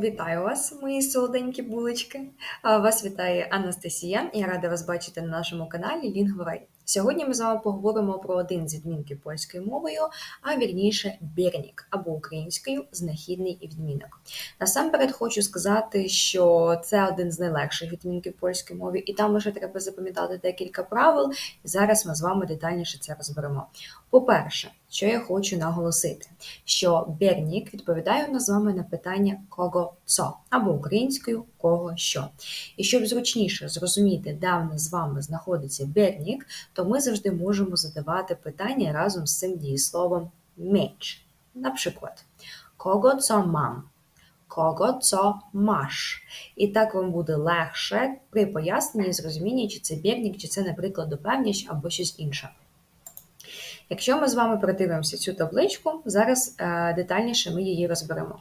Вітаю вас, мої солоденькі булочки. Вас вітає Анастасія. Я рада вас бачити на нашому каналі Lingvay. Сьогодні ми з вами поговоримо про один з відмінків польською мовою, а вірніше бірнік або українською знахідний відмінок. Насамперед хочу сказати, що це один з найлегших відмінків польської мови, і там лише треба запам'ятати декілька правил, і зараз ми з вами детальніше це розберемо. По-перше, що я хочу наголосити, що бірнік відповідає у нас з вами на питання кого цо або українською кого що. І щоб зручніше зрозуміти, де в нас з вами знаходиться бірнік, то ми завжди можемо задавати питання разом з цим дієсловом mieć. Наприклад, кого цо мам? Кого цо маш? І так вам буде легше при поясненні і зрозумінні, чи це бірнік, чи це, наприклад, допевність або щось інше. Якщо ми з вами передивимося цю табличку, зараз е, детальніше ми її розберемо.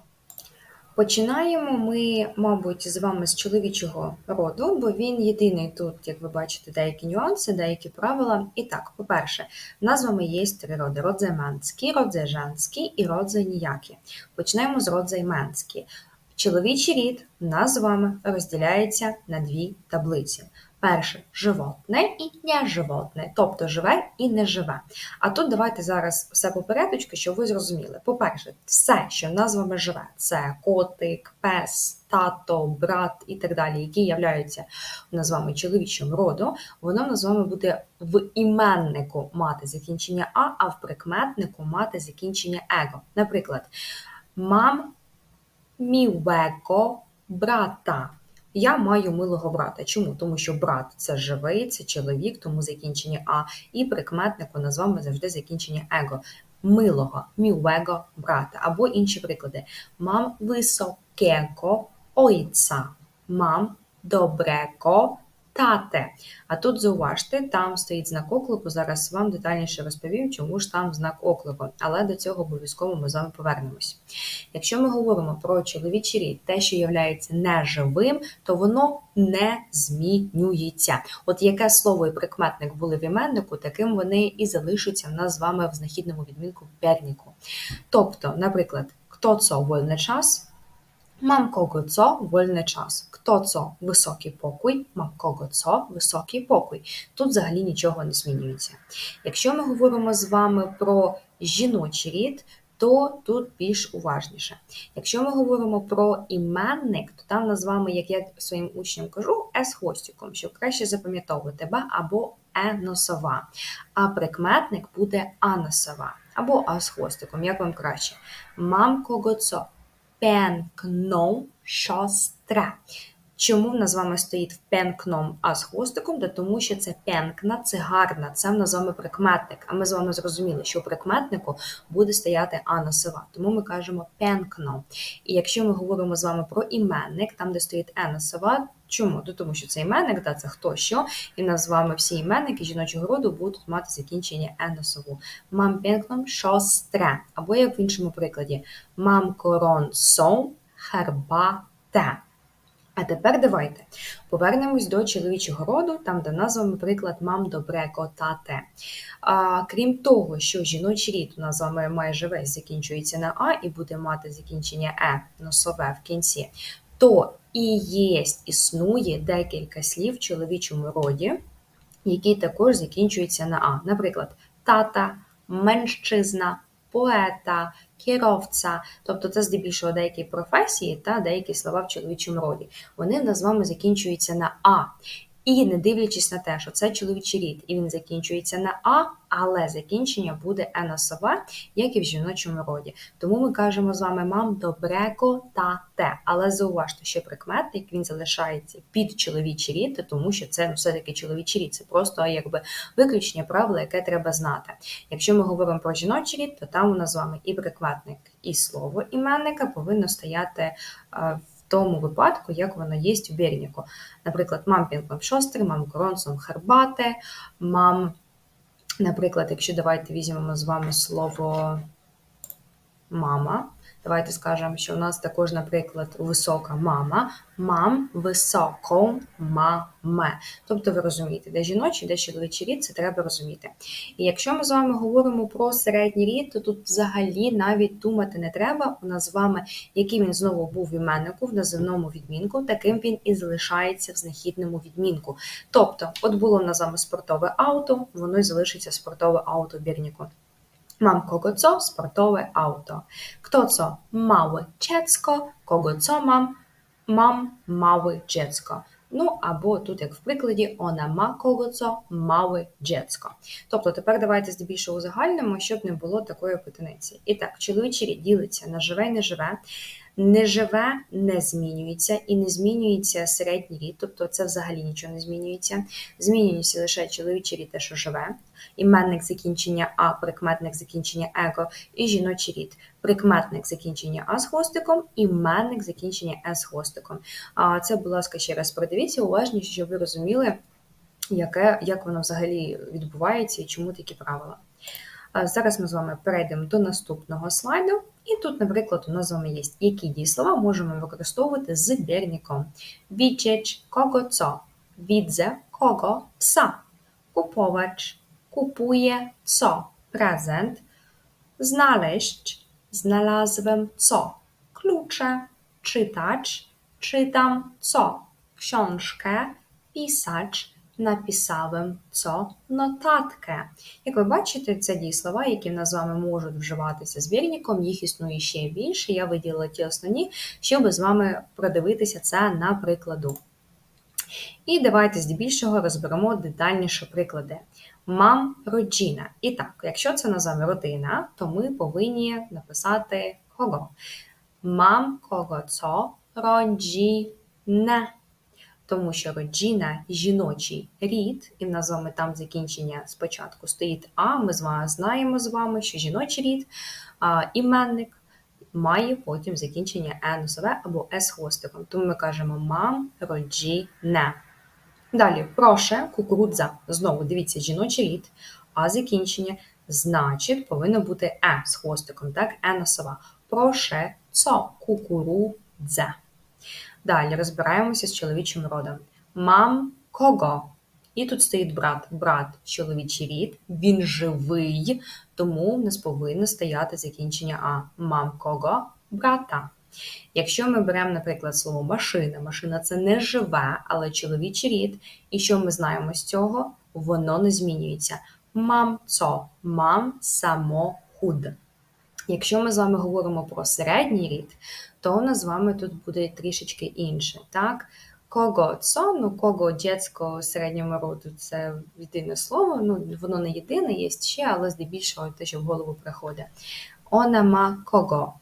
Починаємо ми, мабуть, з вами з чоловічого роду, бо він єдиний тут, як ви бачите, деякі нюанси, деякі правила. І так, по-перше, в нас з вами є три роди: родзайменський, родзайжанський і родзайніякі. Почнемо з родзайменський. Чоловічий рід в нас з вами розділяється на дві таблиці. Перше животне і неживотне, тобто живе і не живе. А тут давайте зараз все по порядочку, щоб ви зрозуміли. По-перше, все, що в нас з вами живе, це котик, пес, тато, брат і так далі, які являються у нас з вами чоловічим родом, воно в нас з вами буде в іменнику мати закінчення А, а в прикметнику мати закінчення его. Наприклад, мам мівеко брата. Я маю милого брата. Чому? Тому що брат це живий, це чоловік, тому закінчення А, і прикметнику назвами завжди закінчення его. Милого, мілего брата. Або інші приклади. Мам високего ойца. Мам добрego тате. А тут зауважте, там стоїть знак оклику. Зараз вам детальніше розповім, чому ж там знак оклику, але до цього обов'язково ми з вами повернемось. Якщо ми говоримо про чоловічий рід, те, що є неживим, то воно не змінюється. От яке слово і прикметник були в іменнику, таким вони і залишаться в нас з вами в знахідному відмінку в п'ятнику. Тобто, наприклад, хто це вольний час? Mam kogo co вольний час. Хто це високий покой, мам кого це високий покой. Тут взагалі нічого не змінюється. Якщо ми говоримо з вами про жіночий рід, то тут більш уважніше. Якщо ми говоримо про іменник, то там нас як я своїм учням кажу, е з хвостиком, щоб краще запам'ятовувати Б або е носова. А прикметник буде а носова, або а з хвостиком, як вам краще. Мам кого це пенкном шостра. Чому в нас з вами стоїть пенкном, а з хвостиком? Да тому що це пенкна, це гарна, це в нас з вами прикметник. А ми з вами зрозуміли, що у прикметнику буде стояти анасова. Тому ми кажемо пенкно. І якщо ми говоримо з вами про іменник, там, де стоїть еносова, чому? Да тому що це іменник, да, це хто що, і в нас з вами всі іменники жіночого роду будуть мати закінчення еносову. Мам пенкном шостре. Або як в іншому прикладі, мам корон сон хербате. А тепер давайте повернемось до чоловічого роду, там де назва, приклад мам добре котате. А, Крім того, що жіночий рід у нас вами майже весь закінчується на А і буде мати закінчення Е носове в кінці, то і є, існує декілька слів в чоловічому роді, які також закінчуються на А. Наприклад, тата, менщизна, поета, керовця, тобто це здебільшого деякі професії та деякі слова в чоловічому роді. Вони в нас з вами закінчуються на А. І не дивлячись на те, що це чоловічий рід, і він закінчується на А, але закінчення буде еносове, як і в жіночому роді. Тому ми кажемо з вами мам добреко та те. Але зауважте, що прикметник він залишається під чоловічий рід, тому що це ну, все-таки чоловічий рід. Це просто якби виключення правила, яке треба знати. Якщо ми говоримо про жіночий рід, то там у нас з вами і прикметник, і слово іменника повинно стояти в тому випадку, як воно є у Берніку. Наприклад, мам пінком шостри, мам Коронсом харбате, мам, наприклад, якщо давайте візьмемо з вами слово мама, Давайте скажемо, що у нас також, наприклад, висока мама, мам високо маме. Тобто ви розумієте, де жіночий, де чоловічий рід, це треба розуміти. І якщо ми з вами говоримо про середній рід, то тут взагалі навіть думати не треба. У нас з вами, який він знову був в іменнику в називному відмінку, таким він і залишається в знахідному відмінку. Тобто, от було на з вами спортове авто, воно й залишиться спортове авто в бірніку. Kogo co? Sportowe auto. Kto co? Małe dziecko. Kogo co mam? Mam małe dziecko. Ну, або тут, як в прикладі, «она ма кого co? Мałe dziecko. Тобто тепер давайте здебільшого узагальнимо, щоб не було такої потениці. І так, чоловічі ділиться на живе і неживе. Неживе не змінюється і не змінюється середній рід, тобто це взагалі нічого не змінюється. Змінюється лише чоловічий рід, те, що живе, іменник закінчення А, прикметник закінчення его і жіночий рід. Прикметник закінчення А з хвостиком, іменник закінчення С з хвостиком. А це, будь ласка, ще раз продивіться уважніше, щоб ви розуміли, яке, як воно взагалі відбувається і чому такі правила. Зараз ми з вами перейдемо до наступного слайду. І тут, наприклад, у нас з вами є які дієслова можемо використовувати з бірником. Widzieć kogo co? Widzę kogo psa. Kupować kupuje co? Prezent. Znaleźć znalazłem co? Klucze. Czytać czytam co? Książkę. Pisać написałem co? Notatkę. Як ви бачите, це дієслова, які в нас з вами можуть вживатися збірником, їх існує ще більше. Я виділила ті основні, щоб з вами продивитися це на прикладу. І давайте здебільшого розберемо детальніше приклади. Мам роджіна. І так, якщо це називаємо родина, то ми повинні написати кого. Мам кого цо роджіне. Тому що роджіна жіночий рід, і в нас з вами там закінчення спочатку стоїть А. Ми з вами знаємо з вами, що жіночий рід, а, іменник має потім закінчення Е носове або С хвостиком. Тому ми кажемо мам роджіне. Далі, проше, кукурудза. Знову дивіться, жіночий рід, а закінчення, значить, повинно бути Е з хвостиком, так? Е носова. Проше, цо, кукурудзе. Далі розбираємося з чоловічим родом. Мам кого? І тут стоїть брат. Брат чоловічий рід, він живий, тому в нас повинно стояти закінчення А. Мам кого? Брата. Якщо ми беремо, наприклад, слово машина, машина це не живе, але чоловічий рід. І що ми знаємо з цього? Воно не змінюється. Мам цо, мам самохуд. Якщо ми з вами говоримо про середній рід, то у нас з вами тут буде трішечки інше. так? Кого цо, ну кого дєцько середньому роду це єдине слово, ну воно не єдине, є ще, але здебільшого те, що в голову приходить. Онама кого.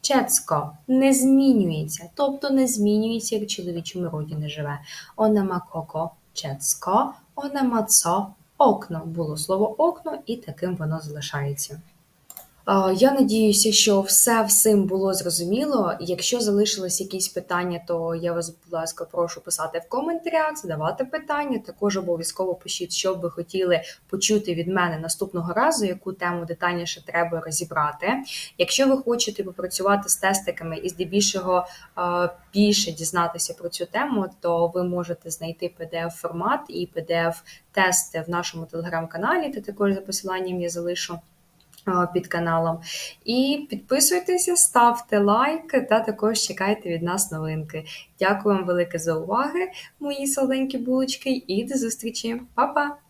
Чецько не змінюється, тобто не змінюється, як в чоловічому роді не живе. Онама кого чецько, онама цо окно. Було слово окно, і таким воно залишається. Я надіюся, що все всім було зрозуміло. Якщо залишились якісь питання, то я вас, будь ласка, прошу писати в коментарях, задавати питання. Також обов'язково пишіть, що б ви хотіли почути від мене наступного разу, яку тему детальніше треба розібрати. Якщо ви хочете попрацювати з тестиками і здебільшого більше дізнатися про цю тему, то ви можете знайти pdf формат і pdf тести в нашому телеграм-каналі, та також за посиланням я залишу під каналом. І підписуйтеся, ставте лайк та також чекайте від нас новинки. Дякую вам велике за уваги, мої солоденькі булочки, і до зустрічі. Па-па!